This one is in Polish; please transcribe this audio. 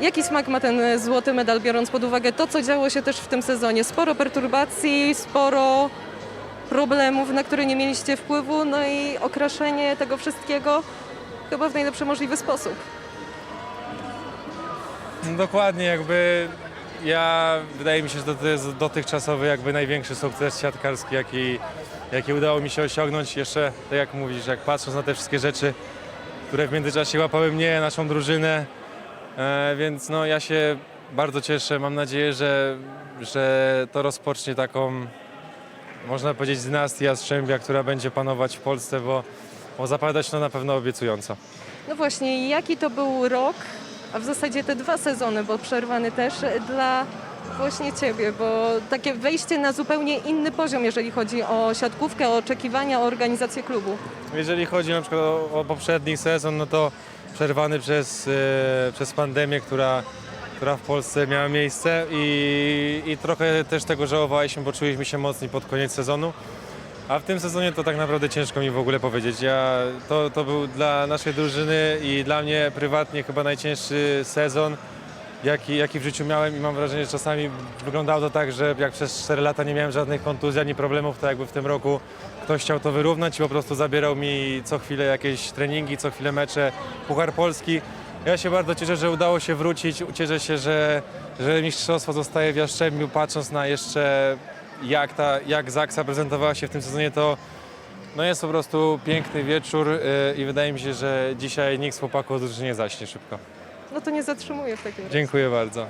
Jaki smak ma ten e, złoty medal, biorąc pod uwagę to, co działo się też w tym sezonie? Sporo perturbacji, sporo problemów, na które nie mieliście wpływu, no i okraszenie tego wszystkiego chyba w najlepszy możliwy sposób. Dokładnie, jakby ja, wydaje mi się, że to jest dotychczasowy jakby największy sukces siatkarski, jaki, jaki udało mi się osiągnąć. Jeszcze, tak jak mówisz, jak patrząc na te wszystkie rzeczy, które w międzyczasie łapały mnie, naszą drużynę, więc no ja się bardzo cieszę. Mam nadzieję, że, że to rozpocznie taką, można powiedzieć, dynastię Jastrzębia, która będzie panować w Polsce, bo, bo zapowiada się to na pewno obiecująco. No właśnie, jaki to był rok, a w zasadzie te dwa sezony, bo przerwany też dla właśnie Ciebie, bo takie wejście na zupełnie inny poziom, jeżeli chodzi o siatkówkę, o oczekiwania, o organizację klubu. Jeżeli chodzi na przykład o, o poprzedni sezon, no to przerwany przez, e, przez pandemię, która, która w Polsce miała miejsce i, i trochę też tego żałowaliśmy, bo czuliśmy się mocni pod koniec sezonu. A w tym sezonie to tak naprawdę ciężko mi w ogóle powiedzieć. Ja, to, to był dla naszej drużyny i dla mnie prywatnie chyba najcięższy sezon, jaki, jaki w życiu miałem i mam wrażenie, że czasami wyglądało to tak, że jak przez 4 lata nie miałem żadnych kontuzji ani problemów, to jakby w tym roku ktoś chciał to wyrównać i po prostu zabierał mi co chwilę jakieś treningi, co chwilę mecze, Puchar Polski. Ja się bardzo cieszę, że udało się wrócić. Cieszę się, że, że mistrzostwo zostaje w Jastrzębiu, patrząc na jeszcze jak, ta, jak Zaksa prezentowała się w tym sezonie, to no jest po prostu piękny wieczór yy, i wydaje mi się, że dzisiaj nikt z chłopaków nie zaśnie szybko. No to nie zatrzymuję w takim razie. Dziękuję bardzo.